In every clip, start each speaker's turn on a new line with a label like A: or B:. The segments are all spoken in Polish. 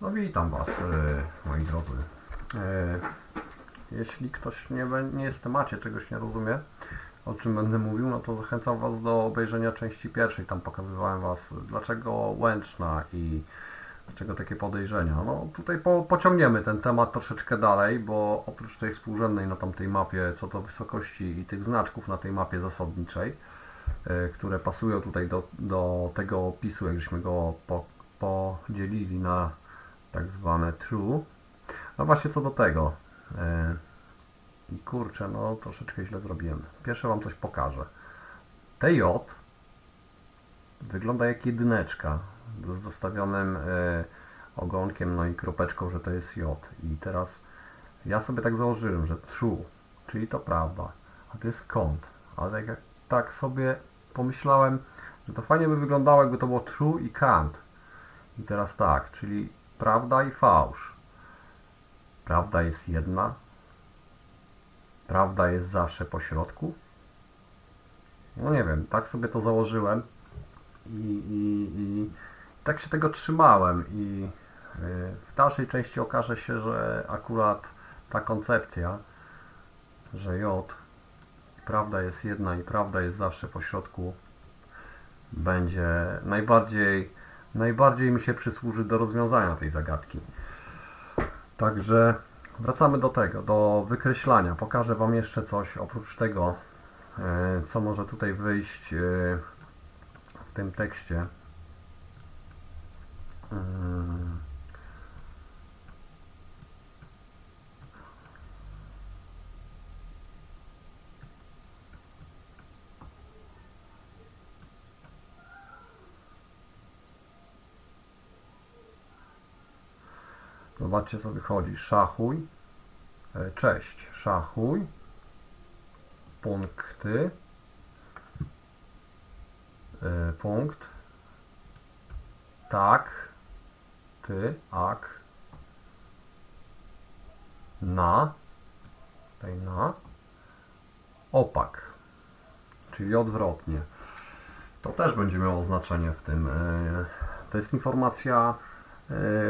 A: No witam Was, e, moi drodzy. E, Jeśli ktoś nie, nie jest w temacie, czegoś nie rozumie, o czym będę mówił, no to zachęcam Was do obejrzenia części pierwszej. Tam pokazywałem Was, dlaczego Łęczna i dlaczego takie podejrzenia. No tutaj po, pociągniemy ten temat troszeczkę dalej, bo oprócz tej współrzędnej na tamtej mapie, co do wysokości i tych znaczków na tej mapie zasadniczej, e, które pasują tutaj do, do tego opisu, jak żeśmy go po, podzielili na tak zwane true. No właśnie co do tego. e, I kurczę, no troszeczkę źle zrobiłem. Pierwsze Wam coś pokażę. TJ wygląda jak jedyneczka z zostawionym e, ogonkiem, no i kropeczką, że to jest J. I teraz ja sobie tak założyłem, że true, czyli to prawda, a to jest kąt. Ale jak tak sobie pomyślałem, że to fajnie by wyglądało, jakby to było true i kant. I teraz tak, czyli prawda i fałsz. Prawda jest jedna. Prawda jest zawsze po środku. No nie wiem, tak sobie to założyłem i, i, i tak się tego trzymałem i y, w dalszej części okaże się, że akurat ta koncepcja, że J, prawda jest jedna i prawda jest zawsze po środku, będzie najbardziej, najbardziej mi się przysłuży do rozwiązania tej zagadki. Także wracamy do tego, do wykreślania. Pokażę Wam jeszcze coś oprócz tego, e, co może tutaj wyjść e, w tym tekście. Mm. Zobaczcie co wychodzi. Szachuj. E, Cześć. Szachuj. Punkty. E, Punkt. Tak. Ty. Ak. Na. Tutaj na. Opak. Czyli odwrotnie. To też będzie miało znaczenie w tym. e, To jest informacja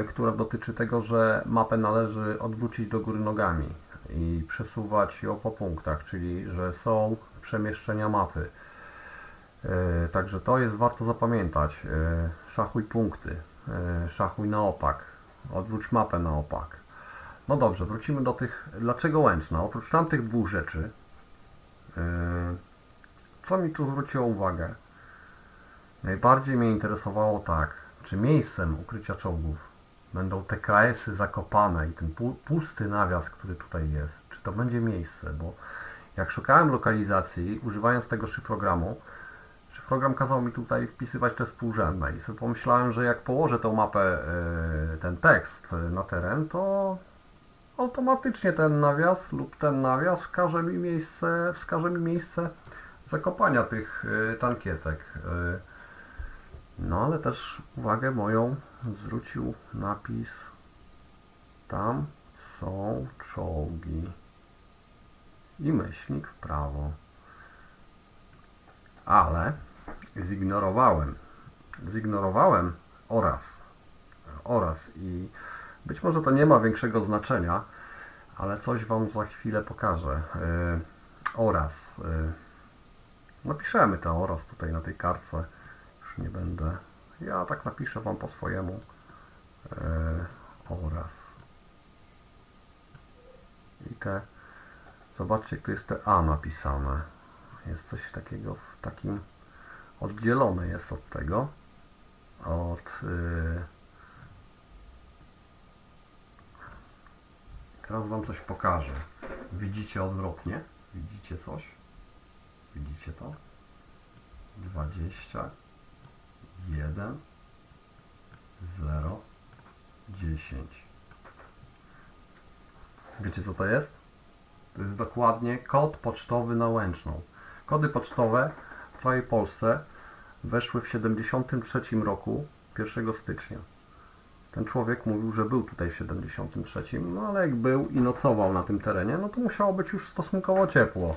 A: która dotyczy tego, że mapę należy odwrócić do góry nogami i przesuwać ją po punktach, czyli że są przemieszczenia mapy. E, Także to jest warto zapamiętać. E, Szachuj punkty, e, szachuj na opak, odwróć mapę na opak. No dobrze, wrócimy do tych. Dlaczego Łęczna? Oprócz tamtych dwóch rzeczy, e, co mi tu zwróciło uwagę? Najbardziej mnie interesowało tak, czy miejscem ukrycia czołgów będą te KS-y zakopane i ten pu- pusty nawias, który tutaj jest, czy to będzie miejsce, bo jak szukałem lokalizacji, używając tego szyfrogramu, szyfrogram kazał mi tutaj wpisywać te współrzędne i sobie pomyślałem, że jak położę tą mapę, e, ten tekst e, na teren, to automatycznie ten nawias lub ten nawias wskaże mi miejsce, wskaże mi miejsce zakopania tych e, tankietek. No ale też uwagę moją zwrócił napis Tam są czołgi i myślnik w prawo. Ale zignorowałem. Zignorowałem oraz. Oraz i być może to nie ma większego znaczenia, ale coś Wam za chwilę pokażę. Yy, oraz. Yy, napiszemy to oraz tutaj na tej kartce nie będę. Ja tak napiszę Wam po swojemu e, oraz. I te, zobaczcie, tu jest te A napisane. Jest coś takiego w takim, oddzielone jest od tego, od, y, teraz Wam coś pokażę. Widzicie odwrotnie? Widzicie coś? Widzicie to? 20 1 0 10 Wiecie co to jest? To jest dokładnie kod pocztowy na Łęczną. Kody pocztowe w całej Polsce weszły w 73 roku 1 stycznia. Ten człowiek mówił, że był tutaj w 73, no ale jak był i nocował na tym terenie, no to musiało być już stosunkowo ciepło.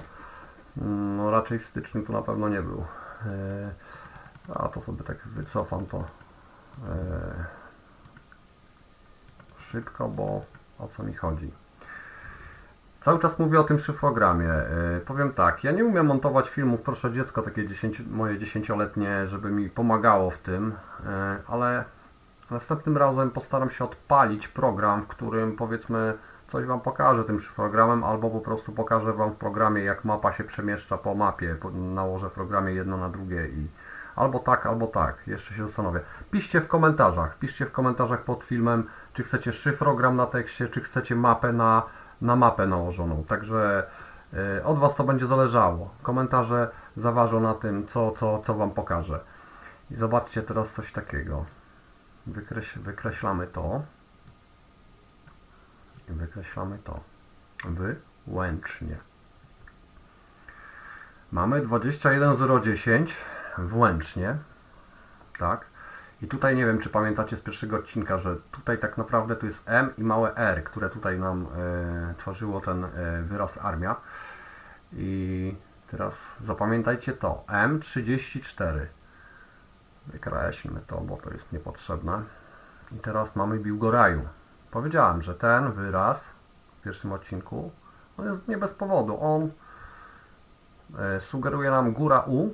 A: No raczej w styczniu to na pewno nie był. A to sobie tak wycofam to. E, szybko, bo o co mi chodzi. Cały czas mówię o tym szyfrogramie. Yy, powiem tak, ja nie umiem montować filmów, proszę dziecko takie 10, moje dziesięcioletnie, żeby mi pomagało w tym, yy, ale następnym razem postaram się odpalić program, w którym powiedzmy coś Wam pokażę tym szyfrogramem, albo po prostu pokażę Wam w programie, jak mapa się przemieszcza po mapie, nałożę w programie jedno na drugie i albo tak, albo tak, jeszcze się zastanowię. Piszcie w komentarzach, piszcie w komentarzach pod filmem, czy chcecie szyfrogram na tekście, czy chcecie mapę na, na mapę nałożoną, także y, od Was to będzie zależało. Komentarze zaważą na tym, co, co, co Wam pokażę. I zobaczcie teraz coś takiego. Wykreś, wykreślamy to. Wykreślamy to. Wyłącznie. Mamy 21010 włącznie. Tak. I tutaj nie wiem, czy pamiętacie z pierwszego odcinka, że tutaj tak naprawdę tu jest M i małe R, które tutaj nam e, tworzyło ten e, wyraz armia. I teraz zapamiętajcie to. M34. Wykreślmy to, bo to jest niepotrzebne. I teraz mamy Biłgoraju. Powiedziałem, że ten wyraz w pierwszym odcinku, on jest nie bez powodu. On e, sugeruje nam góra U,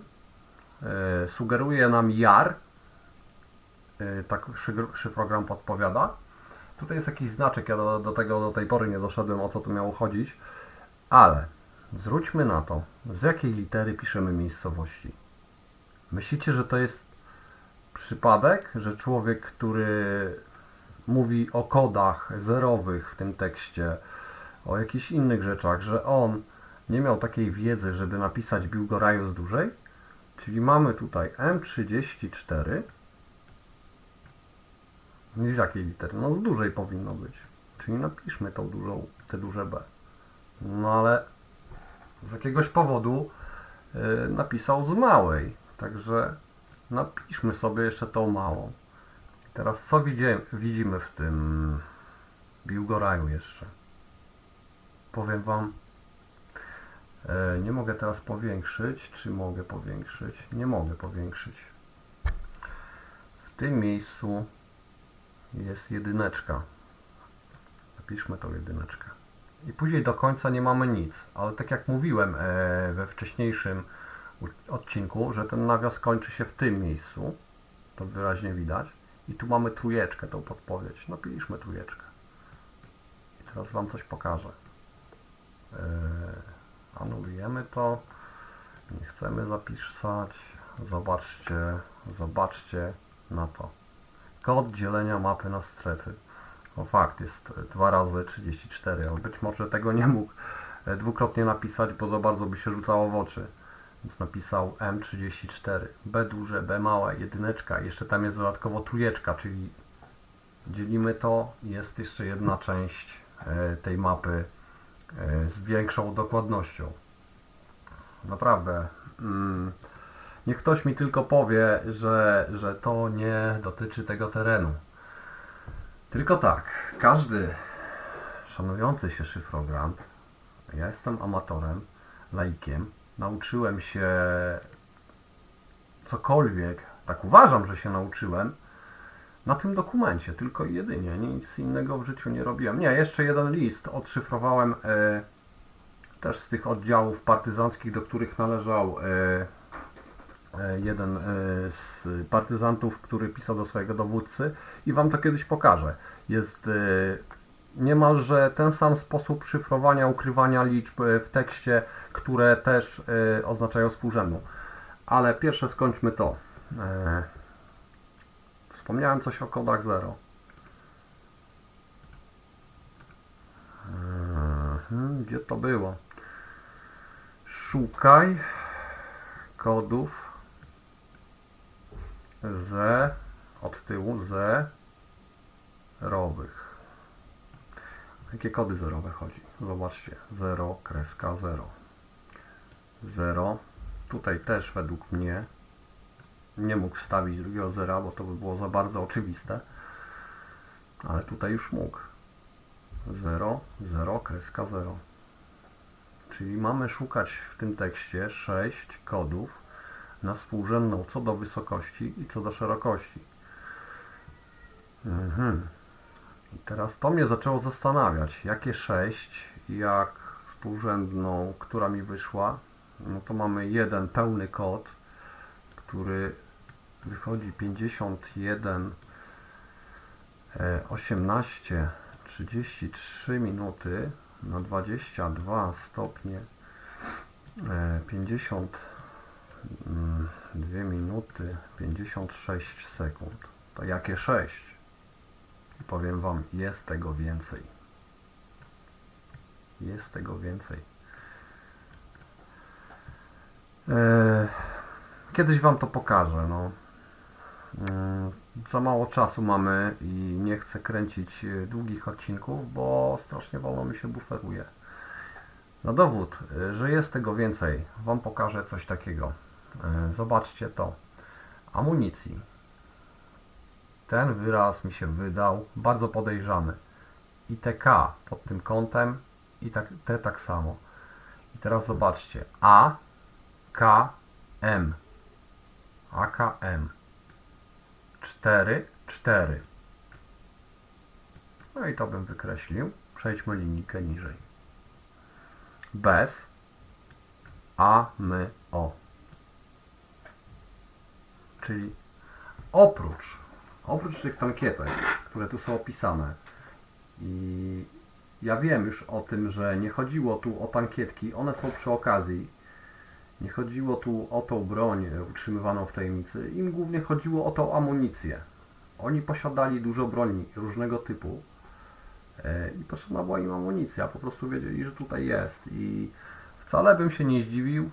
A: sugeruje nam jar, e, tak szyfr- szyfrogram podpowiada. Tutaj jest jakiś znaczek, ja do, do tego do tej pory nie doszedłem, o co tu miało chodzić, ale zwróćmy na to, z jakiej litery piszemy miejscowości. Myślicie, że to jest przypadek, że człowiek, który mówi o kodach zerowych w tym tekście, o jakichś innych rzeczach, że on nie miał takiej wiedzy, żeby napisać Biłgoraju z dłużej? Czyli mamy tutaj M34. I z jakiej litery? No z dużej powinno być. Czyli napiszmy tą dużą, te duże B. No ale z jakiegoś powodu yy, napisał z małej. Także napiszmy sobie jeszcze tą małą. Teraz co widzie, widzimy w tym Biłgoraju jeszcze? Powiem Wam, nie mogę teraz powiększyć. Czy mogę powiększyć? Nie mogę powiększyć. W tym miejscu jest jedyneczka. Napiszmy tą jedyneczkę. I później do końca nie mamy nic. Ale tak jak mówiłem e, we wcześniejszym odcinku, że ten nawias kończy się w tym miejscu. To wyraźnie widać. I tu mamy trójeczkę, tą podpowiedź. Napiszmy trójeczkę. I teraz Wam coś pokażę. Yy, anulujemy to. Nie chcemy zapisać. Zobaczcie, zobaczcie na to. Kod dzielenia mapy na strefy. O fakt, jest 2 razy 34, ale być może tego nie mógł e, dwukrotnie napisać, bo za bardzo by się rzucało w oczy. Więc napisał M34, B duże, B małe, jedyneczka, jeszcze tam jest dodatkowo trójeczka, czyli dzielimy to, jest jeszcze jedna część e, tej mapy z większą dokładnością. Naprawdę. Mm, niech ktoś mi tylko powie, że, że to nie dotyczy tego terenu. Tylko tak, każdy szanujący się szyfrogram, ja jestem amatorem, laikiem, nauczyłem się cokolwiek, tak uważam, że się nauczyłem, na tym dokumencie, tylko i jedynie, nic innego w życiu nie robiłem. Nie, jeszcze jeden list odszyfrowałem e, też z tych oddziałów partyzanckich, do których należał e, e, jeden e, z partyzantów, który pisał do swojego dowódcy i Wam to kiedyś pokażę. Jest e, niemalże ten sam sposób szyfrowania, ukrywania liczb e, w tekście, które też oznaczają współrzędną. Ale pierwsze skończmy to. Wspomniałem coś o kodach 0. Mhm, Gdzie to było? Szukaj kodów z od tyłu zerowych. Jakie kody zerowe chodzi? Zobaczcie. 0, kreska 0. 0. Tutaj też według mnie nie mógł wstawić drugiego zera, bo to by było za bardzo oczywiste. Ale tutaj już mógł. 0, 0, kreska 0. Czyli mamy szukać w tym tekście 6 kodów na współrzędną co do wysokości i co do szerokości. Mhm. I teraz to mnie zaczęło zastanawiać, jakie 6, jak współrzędną, która mi wyszła, no to mamy jeden pełny kod, który wychodzi 51 e, 18 33 minuty na 22 stopnie e, 50 mm, 2 minuty 56 sekund. To jakie 6? I powiem Wam, jest tego więcej. Jest tego więcej. E, Kiedyś Wam to pokażę. No. Mm, Za mało czasu mamy i nie chcę kręcić e, długich odcinków, bo strasznie wolno mi się buferuje. Na dowód, e, że jest tego więcej, Wam pokażę coś takiego. E, Zobaczcie to. Amunicji. Ten wyraz mi się wydał bardzo podejrzany. I TK pod tym kątem i tak, tak samo. I teraz zobaczcie. A, K, M. AKM. 4, 4. No i to bym wykreślił. Przejdźmy linijkę niżej. Bez A, my, O. Czyli oprócz, oprócz tych tankietek, które tu są opisane i ja wiem już o tym, że nie chodziło tu o tankietki, one są przy okazji. Nie chodziło tu o tą broń utrzymywaną w tajemnicy, im głównie chodziło o tą amunicję. Oni posiadali dużo broni różnego typu e, i potrzebna była im amunicja, po prostu wiedzieli, że tutaj jest i wcale bym się nie zdziwił,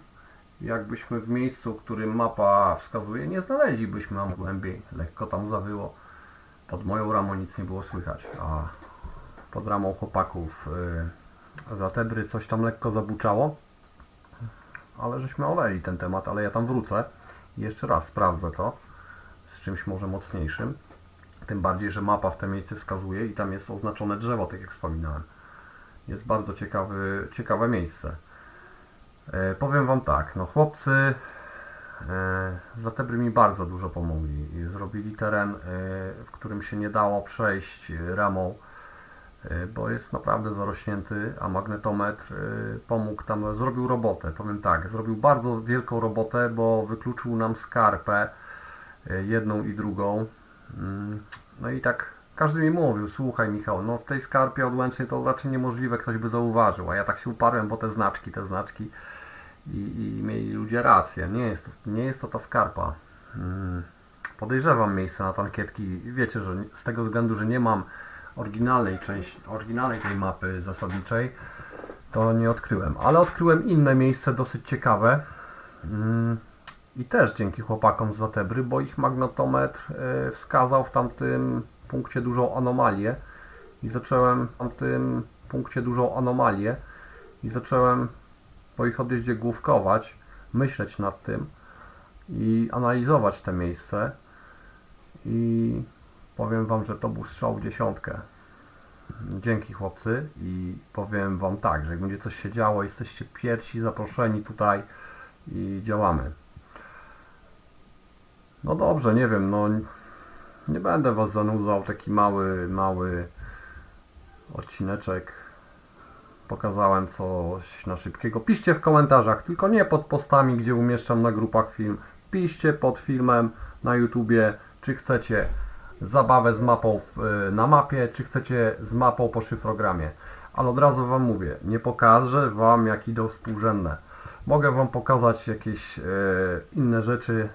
A: jakbyśmy w miejscu, którym mapa wskazuje, nie znaleźlibyśmy am głębiej. Lekko tam zawyło. Pod moją ramą nic nie było słychać, a pod ramą chłopaków y, za Tebry coś tam lekko zabuczało. Ale żeśmy oleli ten temat, ale ja tam wrócę i jeszcze raz sprawdzę to z czymś może mocniejszym. Tym bardziej, że mapa w te miejsce wskazuje i tam jest oznaczone drzewo, tak jak wspominałem. Jest bardzo ciekawy, ciekawe miejsce. E, powiem Wam tak, no chłopcy e, za Tebry mi bardzo dużo pomogli. Zrobili teren, e, w którym się nie dało przejść ramą, e, bo jest naprawdę zarośnięty, a magnetometr e, pomógł tam, zrobił robotę. Powiem tak, zrobił bardzo wielką robotę, bo wykluczył nam skarpę, e, jedną i drugą. Mm, No i tak każdy mi mówił, słuchaj Michał, no w tej skarpie odłęcznej to raczej niemożliwe, ktoś by zauważył, a ja tak się uparłem, bo te znaczki, te znaczki i, i mieli ludzie rację, nie jest to, nie jest to ta skarpa. Mm, Podejrzewam miejsce na tankietki, wiecie, że z tego względu, że nie mam oryginalnej części, oryginalnej tej mapy zasadniczej, to nie odkryłem, ale odkryłem inne miejsce dosyć ciekawe. Mm, i też dzięki chłopakom z Zatebry, bo ich magnetometr e, wskazał w tamtym punkcie dużą anomalię. I zacząłem w tamtym punkcie dużą anomalię. I zacząłem po ich odjeździe główkować, myśleć nad tym i analizować te miejsce. I powiem Wam, że to był strzał w dziesiątkę. Dzięki chłopcy i powiem Wam tak, że jak będzie coś się działo, jesteście pierwsi zaproszeni tutaj i działamy. No dobrze, nie wiem, no nie będę Was zanudzał, taki mały, mały odcineczek. Pokazałem coś na szybkiego. Piszcie w komentarzach, tylko nie pod postami, gdzie umieszczam na grupach film. Piszcie pod filmem na YouTubie, czy chcecie zabawę z mapą w, na mapie, czy chcecie z mapą po szyfrogramie. Ale od razu Wam mówię, nie pokażę Wam jak idą współrzędne. Mogę Wam pokazać jakieś e, inne rzeczy,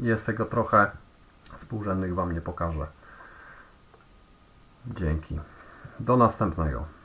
A: jest tego trochę. Współrzędnych Wam nie pokażę. Dzięki. Do następnego.